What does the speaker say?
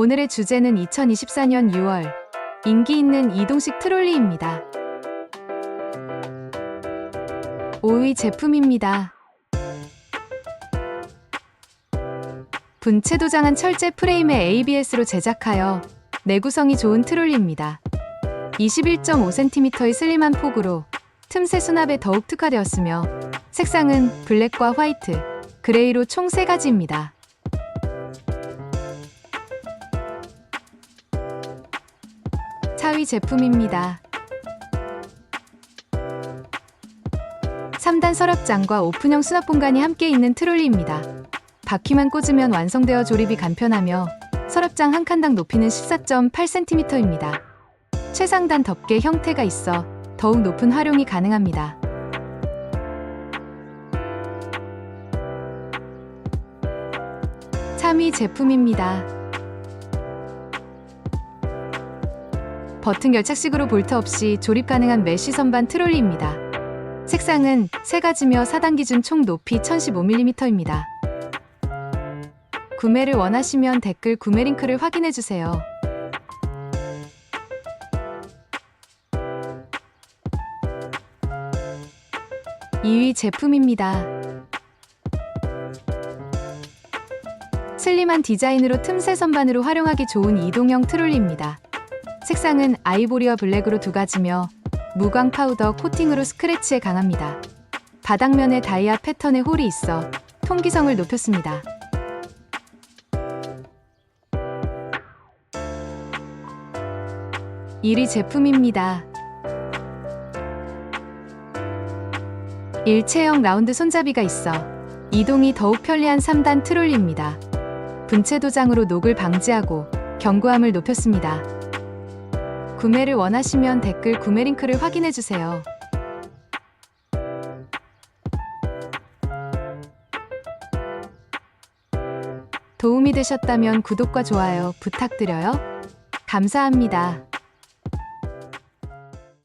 오늘의 주제는 2024년 6월 인기 있는 이동식 트롤리입니다. 5위 제품입니다. 분체 도장한 철제 프레임에 ABS로 제작하여 내구성이 좋은 트롤리입니다. 21.5cm의 슬림한 폭으로 틈새 수납에 더욱 특화되었으며 색상은 블랙과 화이트, 그레이로 총 3가지입니다. 4위 제품입니다. 3단 서랍장과 오픈형 수납 공간이 함께 있는 트롤리입니다. 바퀴만 꽂으면 완성되어 조립이 간편하며 서랍장 한 칸당 높이는 14.8cm입니다. 최상단 덮개 형태가 있어 더욱 높은 활용이 가능합니다. 3위 제품입니다. 버튼 결착식으로 볼트 없이 조립 가능한 메쉬 선반 트롤리입니다. 색상은 세 가지며 4단 기준 총 높이 1015mm입니다. 구매를 원하시면 댓글 구매 링크를 확인해 주세요. (2위) 제품입니다. 슬림한 디자인으로 틈새 선반으로 활용하기 좋은 이동형 트롤리입니다. 색상은 아이보리와 블랙으로 두 가지며 무광 파우더 코팅으로 스크래치에 강합니다. 바닥면에 다이아 패턴의 홀이 있어 통기성을 높였습니다. 1위 제품입니다. 일체형 라운드 손잡이가 있어 이동이 더욱 편리한 3단 트롤리입니다. 분체 도장으로 녹을 방지하고 견고함을 높였습니다. 구매를 원하시면 댓글 구매 링크를 확인해 주세요. 도움이 되셨다면 구독과 좋아요 부탁드려요. 감사합니다.